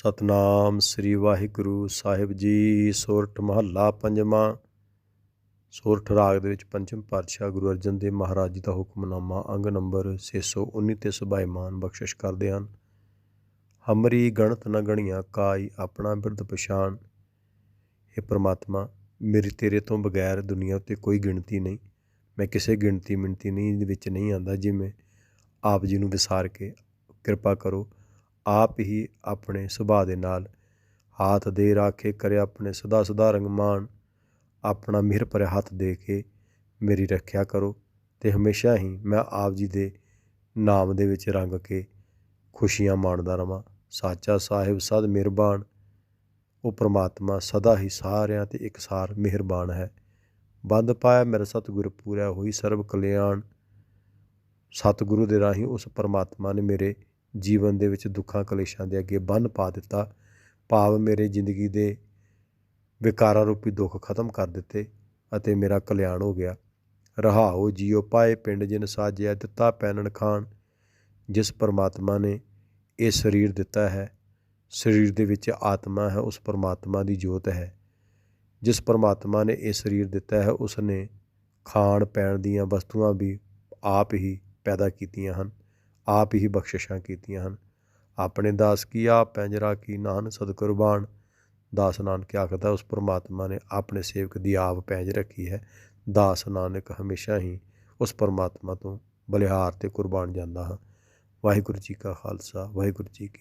ਸਤਨਾਮ ਸ੍ਰੀ ਵਾਹਿਗੁਰੂ ਸਾਹਿਬ ਜੀ। ਸੋਰਠ ਮਹੱਲਾ ਪੰਜਵਾਂ। ਸੋਰਠ ਰਾਗ ਦੇ ਵਿੱਚ ਪੰਚਮ ਪਾਤਸ਼ਾਹ ਗੁਰੂ ਅਰਜਨ ਦੇਵ ਮਹਾਰਾਜ ਜੀ ਦਾ ਹੁਕਮਨਾਮਾ ਅੰਗ ਨੰਬਰ 619 ਤੇ ਸੁਭਾਈਮਾਨ ਬਖਸ਼ਿਸ਼ ਕਰਦੇ ਹਨ। ਹਮਰੀ ਗਣਤ ਨ ਗਣੀਆਂ ਕਾਈ ਆਪਣਾ ਬਿਰਧ ਪਛਾਣ। ਇਹ ਪ੍ਰਮਾਤਮਾ, ਮੇਰੀ ਤੇਰੇ ਤੋਂ ਬਗੈਰ ਦੁਨੀਆ ਉੱਤੇ ਕੋਈ ਗਿਣਤੀ ਨਹੀਂ। ਮੈਂ ਕਿਸੇ ਗਿਣਤੀ ਮਿਣਤੀ ਨਹੀਂ ਦੇ ਵਿੱਚ ਨਹੀਂ ਆਂਦਾ ਜਿਵੇਂ ਆਪ ਜੀ ਨੂੰ ਵਿਸਾਰ ਕੇ ਕਿਰਪਾ ਕਰੋ। ਆਪ ਹੀ ਆਪਣੇ ਸੁਭਾਅ ਦੇ ਨਾਲ ਹਾਥ ਦੇ ਰਾਖੇ ਕਰਿਆ ਆਪਣੇ ਸਦਾ ਸਦਾ ਰੰਗਮਾਨ, ਆਪਣਾ ਮਿਹਰ ਭਰਿਆ ਹੱਥ ਦੇ ਕੇ ਮੇਰੀ ਰੱਖਿਆ ਕਰੋ ਤੇ ਹਮੇਸ਼ਾ ਹੀ ਮੈਂ ਆਪ ਜੀ ਦੇ ਨਾਮ ਦੇ ਵਿੱਚ ਰੰਗ ਕੇ ਖੁਸ਼ੀਆਂ ਮਾਣਦਾ ਰਵਾਂ। ਸਾਚਾ ਸਾਹਿਬ, ਸਦ ਮਿਹਰਬਾਨ। ਉਹ ਪ੍ਰਮਾਤਮਾ ਸਦਾ ਹੀ ਸਾਰਿਆਂ ਤੇ ਇਕਸਾਰ ਮਿਹਰਬਾਨ ਹੈ। ਬੰਦ ਪਾਇਆ ਮੇਰਾ ਸਤਿਗੁਰ, ਪੂਰਾ ਹੋਈ ਸਰਬ ਕਲਿਆਣ। ਸਤਿਗੁਰੂ ਦੇ ਰਾਹੀਂ ਉਸ ਪਰਮਾਤਮਾ ਨੇ ਮੇਰੇ ਜੀਵਨ ਦੇ ਵਿੱਚ ਦੁੱਖਾਂ, ਕਲੇਸ਼ਾਂ ਦੇ ਅੱਗੇ ਬੰਨ ਪਾ ਦਿੱਤਾ। ਭਾਵ ਮੇਰੇ ਜ਼ਿੰਦਗੀ ਦੇ ਵਿਕਾਰਾਂ ਰੂਪੀ ਦੁੱਖ ਖਤਮ ਕਰ ਦਿੱਤੇ ਅਤੇ ਮੇਰਾ ਕਲਿਆਣ ਹੋ ਗਿਆ। ਰਹਾਓ ਜੀਓ, ਪਾਏ ਪਿੰਡ ਜਿਨ ਸਾਜਿਆ, ਦਿੱਤਾ ਪੈਨਣ ਖਾਨ ਜਿਸ ਪਰਮਾਤਮਾ ਨੇ ਇਹ ਸਰੀਰ ਦਿੱਤਾ ਹੈ। ਸਰੀਰ ਦੇ ਵਿੱਚ ਆਤਮਾ ਹੈ, ਉਸ ਪਰਮਾਤਮਾ ਦੀ ਜੋਤ ਹੈ। ਜਿਸ ਪਰਮਾਤਮਾ ਨੇ ਇਹ ਸਰੀਰ ਦਿੱਤਾ ਹੈ ਉਸ ਨੇ ਖਾਣ ਪੈਣ ਦੀਆਂ ਵਸਤੂਆਂ ਵੀ ਆਪ ਹੀ ਪੈਦਾ ਕੀਤੀਆਂ ਹਨ। ਆਪ ਹੀ ਬਖਸ਼ਿਸ਼ਾਂ ਕੀਤੀਆਂ ਹਨ। ਆਪਣੇ ਦਾਸ ਕੀ ਆਪ ਪੈਂਜਰਾ ਕੀ? ਨਾਨ ਸਦ ਕੁਰਬਾਨ ਦਾਸ ਨਾਨਕ ਆਖਦਾ, ਉਸ ਪਰਮਾਤਮਾ ਨੇ ਆਪਣੇ ਸੇਵਕ ਦੀ ਆਪ ਪੈਂਜ ਰੱਖੀ ਹੈ। ਦਾਸ ਨਾਨਕ ਹਮੇਸ਼ਾ ਹੀ ਉਸ ਪਰਮਾਤਮਾ ਤੋਂ ਬਲਿਹਾਰ ਤੇ ਕੁਰਬਾਨ ਜਾਂਦਾ ਹਾਂ। ਵਾਹਿਗੁਰੂ ਜੀ ਕਾ ਖਾਲਸਾ, ਵਾਹਿਗੁਰੂ ਜੀ ਕੀ